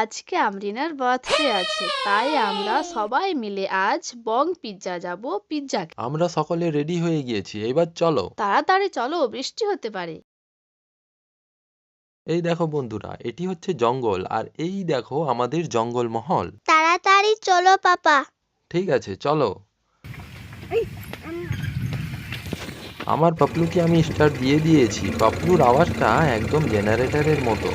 আজকে আমরিনার বার্থডে আছে তাই আমরা সবাই মিলে আজ বং পিৎজা যাব পিৎজা আমরা সকলে রেডি হয়ে গিয়েছি এবার চলো। তাড়াতাড়ি চলো বৃষ্টি হতে পারে। এই দেখো বন্ধুরা এটি হচ্ছে জঙ্গল আর এই দেখো আমাদের জঙ্গল মহল তাড়াতাড়ি চলো পাপা। ঠিক আছে চলো। আমার পাপলুকে আমি স্টার্ট দিয়ে দিয়েছি পাপলুর আওয়াজটা একদম জেনারেটরের মতো।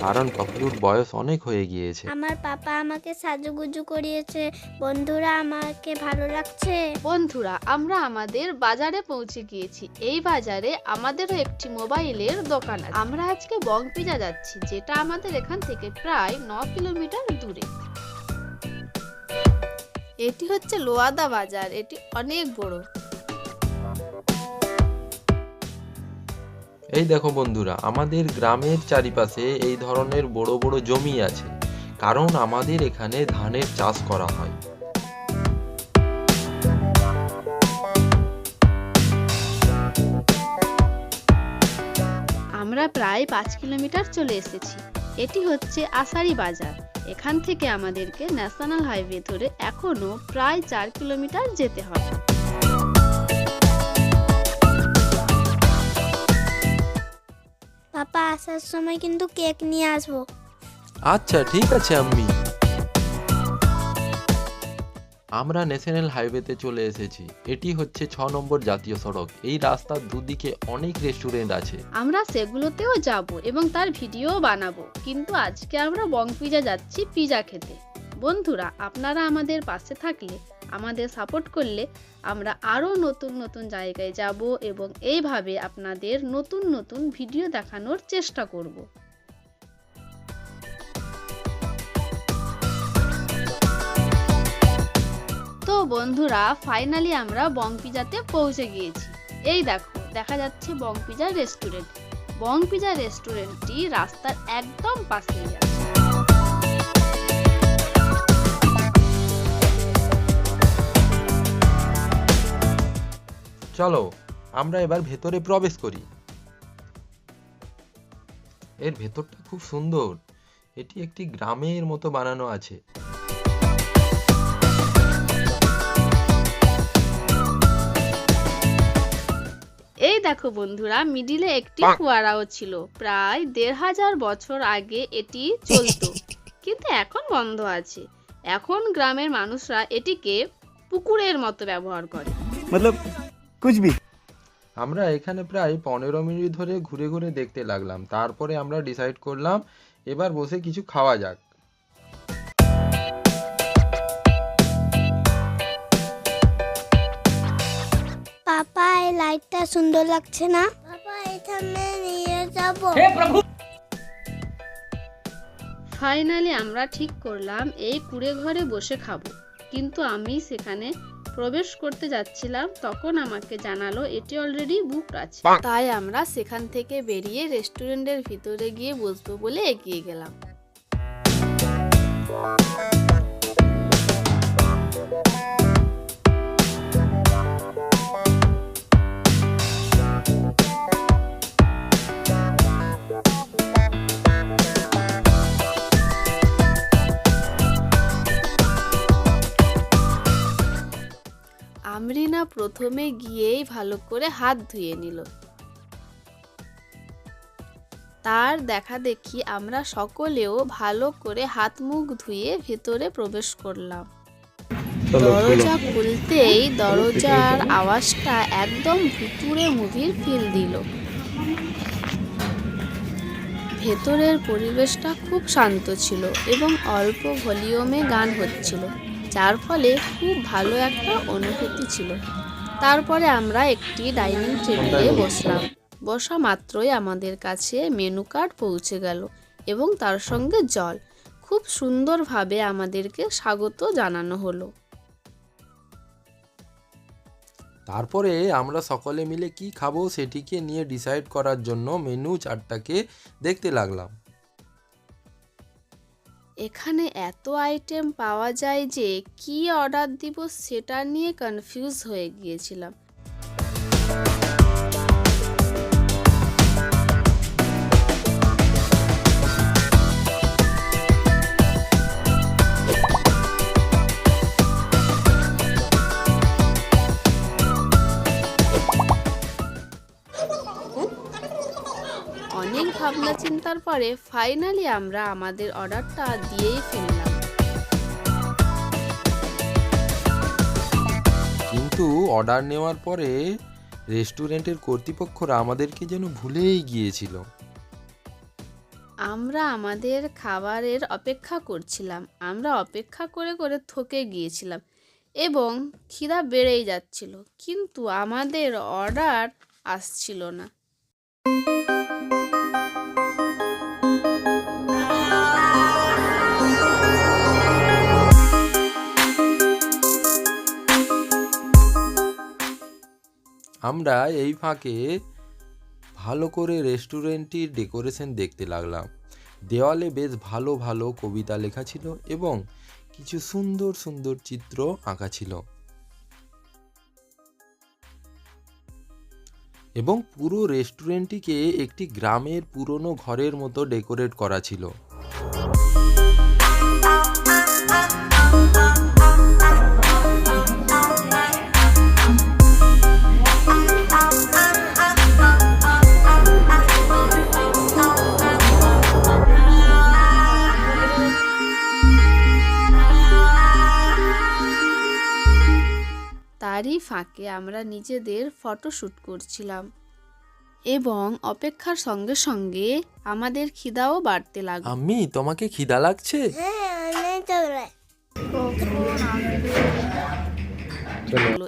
কারণ পাপলুর বয়স অনেক হয়ে গিয়েছে। আমার পাপা আমাকে সাজুগুজু করিয়েছে। বন্ধুরা আমাকে ভালো লাগছে? বন্ধুরা আমরা আমাদের বাজারে পৌঁছে গিয়েছি। এই বাজারে আমাদেরও একটি মোবাইলের দোকান আছে। আমরা আজকে বং পিজা যাচ্ছি যেটা আমাদের এখান থেকে প্রায় ন কিলোমিটার দূরে। এটি হচ্ছে লোয়াদা বাজার। এটি অনেক বড়। এই দেখো বন্ধুরা, আমাদের গ্রামের চারিপাশে এই ধরনের বড় বড় জমি আছে, কারণ আমাদের এখানে ধানের চাষ করা হয়। আমরা প্রায় পাঁচ কিলোমিটার চলে এসেছি। এটি হচ্ছে আষাঢ়ি বাজার। এখান থেকে আমাদেরকে ন্যাশনাল হাইওয়ে ধরে এখনও প্রায় চার কিলোমিটার যেতে হবে। পাপা আসার সময় কিন্তু কেক নিয়ে আসব। আচ্ছা ঠিক আছে আম্মি। আমরা ন্যাশনাল হাইওয়েতে চলে এসেছি। এটি হচ্ছে ছ নম্বর জাতীয় সড়ক। এই রাস্তার দুদিকে অনেক রেস্টুরেন্ট আছে। আমরা সেগুলোতেও যাব এবং তার ভিডিও বানাবো। কিন্তু আজকে আমরা বং পিজা যাচ্ছি পিজা খেতে। বন্ধুরা আপনারা আমাদের পাশে থাকলে আমাদের সাপোর্ট করলে আমরা আরও নতুন নতুন জায়গায় যাব এবং এইভাবে আপনাদের নতুন নতুন ভিডিও দেখানোর চেষ্টা করব। তো বন্ধুরা ফাইনালি আমরা বং পিজাতে পৌঁছে গিয়েছি। এই দেখো, দেখা যাচ্ছে Bong pizza restaurant Bong pizza রেস্টুরেন্টটি রাস্তার একদম পাশে চলো আমরা এবার ভেতরে প্রবেশ করি। এর ভেতরটা খুব সুন্দর। এটি একটি গ্রামের মতো বানানো আছে। এই দেখো বন্ধুরা মিডিলে একটি ফুয়ারাও ছিল। প্রায় দেড় হাজার বছর আগে এটি চলতো কিন্তু এখন বন্ধ আছে। এখন গ্রামের মানুষরা এটিকে পুকুরের মতো ব্যবহার করে। कुछ भी আমরা এখানে প্রায় পনেরো মিনিট ধরে ঘুরে ঘুরে দেখতে লাগলাম তারপরে আমরা ডিসাইড করলাম এবার বসে কিছু খাওয়া যাক পাপা এই লাইটটা সুন্দর লাগছে না পাপা এখানে নিয়ে যাব ফাইনালি আমরা ঠিক করলাম এই কুড়ে ঘরে বসে খাবো কিন্তু আমি সেখানে প্রবেশ করতে যাচ্ছিলাম তখন আমাকে জানালো এটি অলরেডি বুক আছে। তাই আমরা সেখান থেকে বেরিয়ে রেস্টুরেন্টের ভিতরে গিয়ে বসবো বলে এগিয়ে গেলাম। আমরিনা প্রথমে গিয়েই ভালো করে হাত ধুয়ে নিল। তার দেখা দেখি আমরা সকলেও ভালো করে হাত মুখ ধুয়ে ভেতরে প্রবেশ করলাম। দরজা খুলতেই দরজার আওয়াজটা একদম ভুতুড়ে মুভির ফিল দিল। ভেতরের পরিবেশটা খুব শান্ত ছিল এবং অল্প ভলিউমে গান হচ্ছিল। যার ফলে খুব ভালো একটা অনুভূতি ছিল। তারপরে আমরা একটি ডাইনিং টেবিলে বসলাম। বসা মাত্রই আমাদের কাছে মেনু কার্ড পৌঁছে গেল এবং তার সঙ্গে জল। খুব সুন্দরভাবে আমাদেরকে স্বাগত জানানো হলো। তারপরে আমরা সকলে মিলে কি খাব সেটিকে নিয়ে ডিসাইড করার জন্য মেনু চার্টটাকে দেখতে লাগলাম। এখানে এত আইটেম পাওয়া যায় যে কি অর্ডার দিব সেটা নিয়ে কনফিউজ হয়ে গিয়েছিলাম। পরে ফাইনালি আমরা আমাদের অর্ডারটা দিয়েই ফেললাম কিন্তু অর্ডার নেওয়ার পরে রেস্টুরেন্টের কর্তৃপক্ষরা আমাদেরকে যেন ভুলেই গিয়েছিল। আমরা আমাদের খাবারের অপেক্ষা করছিলাম। আমরা অপেক্ষা করে করে থকে গিয়েছিলাম এবং খিদা বেড়েই যাচ্ছিল। কিন্তু আমাদের অর্ডার আসছিল না। আমরা এই ফাঁকে ভালো করে রেস্টুরেন্টটির ডেকোরেশন দেখতে লাগলাম। দেওয়ালে বেশ ভালো ভালো কবিতা লেখা ছিল এবং কিছু সুন্দর সুন্দর চিত্র আঁকা ছিল। এবং পুরো রেস্টুরেন্টটিকে একটি গ্রামের পুরনো ঘরের মতো ডেকোরেট করা ছিল। তারই ফাঁকে আমরা নিজেদের ফটোশ্যুট করছিলাম এবং অপেক্ষার সঙ্গে সঙ্গে আমাদের খিদাও বাড়তে লাগল। আমি তোমাকে খিদা লাগছে? হ্যাঁ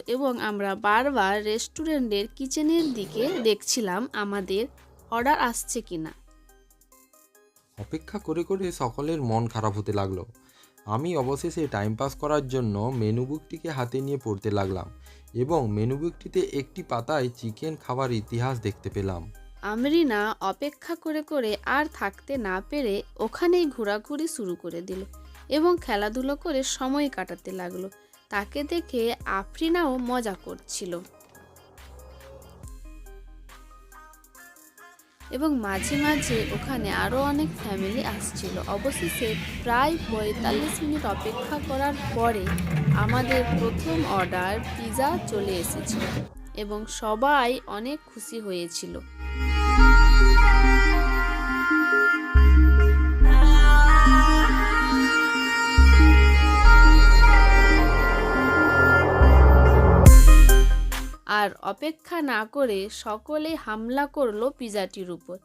এবং আমরা বারবার রেস্টুরেন্টের কিচেনের দিকে দেখছিলাম আমাদের অর্ডার আসছে কিনা। অপেক্ষা করে করে সকলের মন খারাপ হতে লাগল। আমি অবশেষে টাইম পাস করার জন্য মেনু বুকটিকে হাতে নিয়ে পড়তে লাগলাম এবং মেনু বুকটিতে একটি পাতায় চিকেন খাবার ইতিহাস দেখতে পেলাম। আমরিনা অপেক্ষা করে করে আর থাকতে না পেরে ওখানেই ঘোরাঘুরি শুরু করে দিল এবং খেলাধুলো করে সময় কাটাতে লাগল। তাকে দেখে আফরিনাও মজা করছিল। এবং মাঝে মাঝে ওখানে আরও অনেক ফ্যামিলি আসছিল। অবশেষে প্রায় পঁয়তাল্লিশ মিনিট অপেক্ষা করার পরে আমাদের প্রথম অর্ডার পিজা চলে এসেছিল এবং সবাই অনেক খুশি হয়েছিল। আর অপেক্ষা না করে সকলে হামলা করল পিজাটির উপর।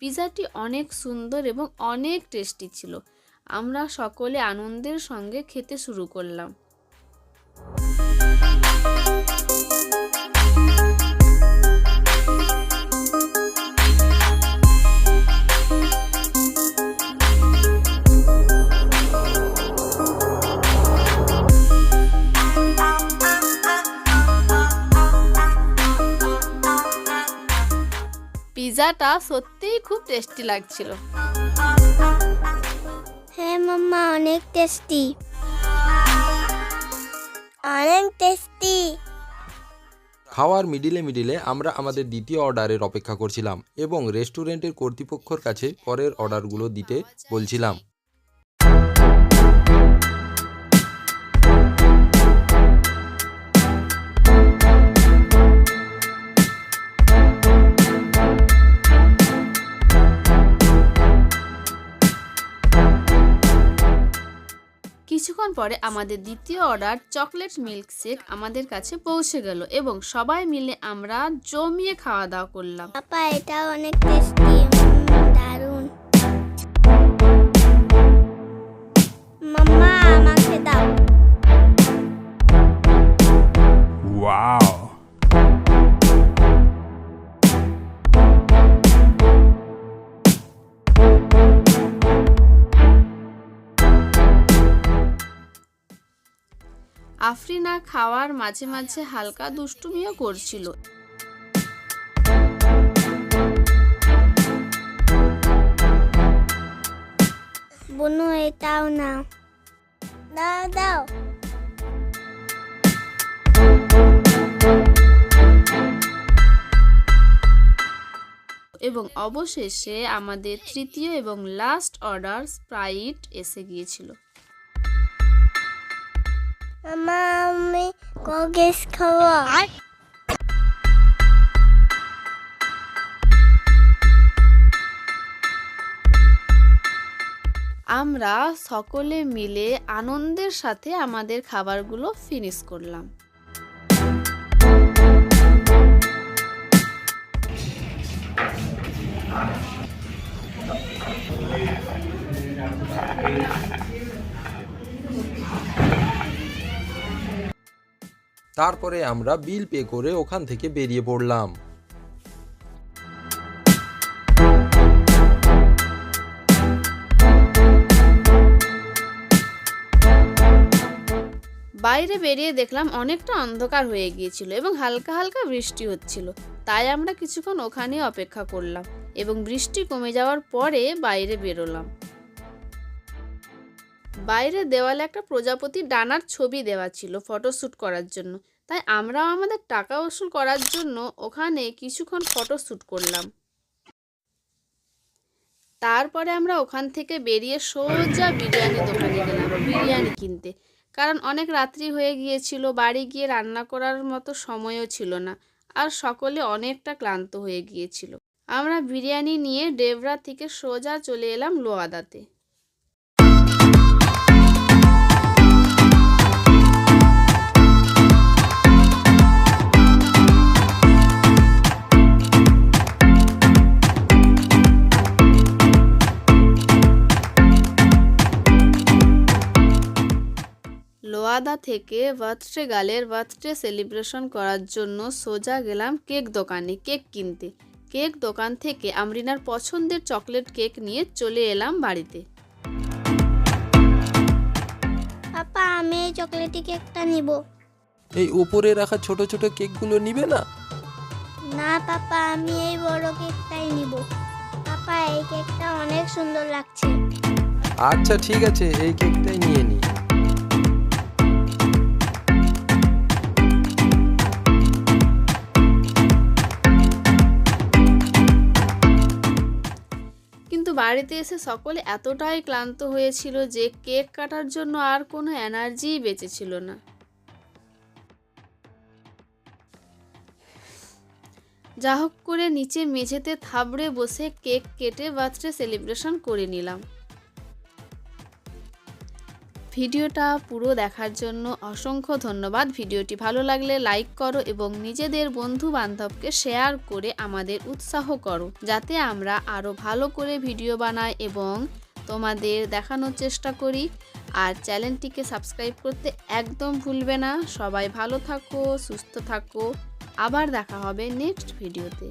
পিজাটি অনেক সুন্দর এবং অনেক টেস্টি ছিল। আমরা সকলে আনন্দের সঙ্গে খেতে শুরু করলাম। পিজাটা সত্যিই খুব টেস্টি লাগছিল। হ্যাঁ মাম্মা অনেক টেস্টি। অনেক টেস্টি। খাওয়ার মিডিলে মিডিলে আমরা আমাদের দ্বিতীয় অর্ডারের অপেক্ষা করছিলাম এবং রেস্টুরেন্টের কর্তৃপক্ষর কাছে পরের অর্ডারগুলো দিতে বলছিলাম। কিছুক্ষণ পরে আমাদের দ্বিতীয় অর্ডার চকলেট মিল্ক শেক আমাদের কাছে পৌঁছে গেল এবং সবাই মিলে আমরা জমিয়ে খাওয়া দাওয়া করলাম এটা অনেক টেস্টি দারুণ। আফরিনা খাওয়ার মাঝে মাঝে হালকা দুষ্টুমিও করছিল। বনু এটাও নাও দাও দাও। এবং অবশেষে আমাদের তৃতীয় এবং লাস্ট অর্ডার স্প্রাইট এসে গিয়েছিল। মামা আমি কগেস খাওয়া। আমরা সকলে মিলে আনন্দের সাথে আমাদের খাবারগুলো ফিনিশ করলাম। তারপরে আমরা বিল পে করে ওখান থেকে বেরিয়ে পড়লাম। বাইরে বেরিয়ে দেখলাম অনেকটা অন্ধকার হয়ে গিয়েছিল এবং হালকা হালকা বৃষ্টি হচ্ছিল। তাই আমরা কিছুক্ষণ ওখানে অপেক্ষা করলাম এবং বৃষ্টি কমে যাওয়ার পরে বাইরে বেরোলাম। বাইরে দেওয়ালে একটা প্রজাপতির ডানার ছবি দেওয়া ছিল ফটোশ্যুট করার জন্য। তাই আমরাও আমাদের টাকা ওসুল করার জন্য ওখানে কিছুক্ষণ ফটোশ্যুট করলাম। তারপরে আমরা ওখান থেকে বেরিয়ে সোজা বিরিয়ানি দোকানে গেলাম, বিরিয়ানি কিনতে। কারণ অনেক রাত্রি হয়ে গিয়েছিল, বাড়ি গিয়ে রান্না করার মতো সময়ও ছিল না, আর সকলে অনেকটা ক্লান্ত হয়ে গিয়েছিল। আমরা বিরিয়ানি নিয়ে ডেবরা থেকে সোজা চলে এলাম লোয়াদাতে। লোয়াদা থেকে বার্থডে গালের বার্থডে সেলিব্রেশন করার জন্য সোজা গেলাম কেক দোকানে কেক কিনতে। কেক দোকান থেকে আমরিনার পছন্দের চকলেট কেক নিয়ে চলে এলাম বাড়িতে। পাপা আমি এই চকলেটি কেকটা নিব। এই উপরে রাখা ছোট ছোট কেকগুলো নিবে না? না পাপা আমি এই বড় কেকটাই নিব। পাপা এই কেকটা অনেক সুন্দর লাগছে। আচ্ছা ঠিক আছে এই কেকটাই বাড়িতে এসে সকলে এতটাই ক্লান্ত হয়েছিল যে কেক কাটার জন্য আর কোনো এনার্জিই বেঁচে ছিল না। যা হোক করে নিচে মেঝেতে থাবড়ে বসে কেক কেটে বার্থডে সেলিব্রেশন করে নিলাম। ভিডিওটা পুরো দেখার জন্য অসংখ্য ধন্যবাদ। ভিডিওটি ভালো লাগলে লাইক করো এবং নিজেদের বন্ধু বান্ধবকে শেয়ার করে আমাদের উৎসাহ করো, যাতে আমরা আরও ভালো করে ভিডিও বানাই এবং তোমাদের দেখানোর চেষ্টা করি। আর চ্যানেলটিকে সাবস্ক্রাইব করতে একদম ভুলবে না। সবাই ভালো থাকো, সুস্থ থাকো। আবার দেখা হবে নেক্সট ভিডিওতে।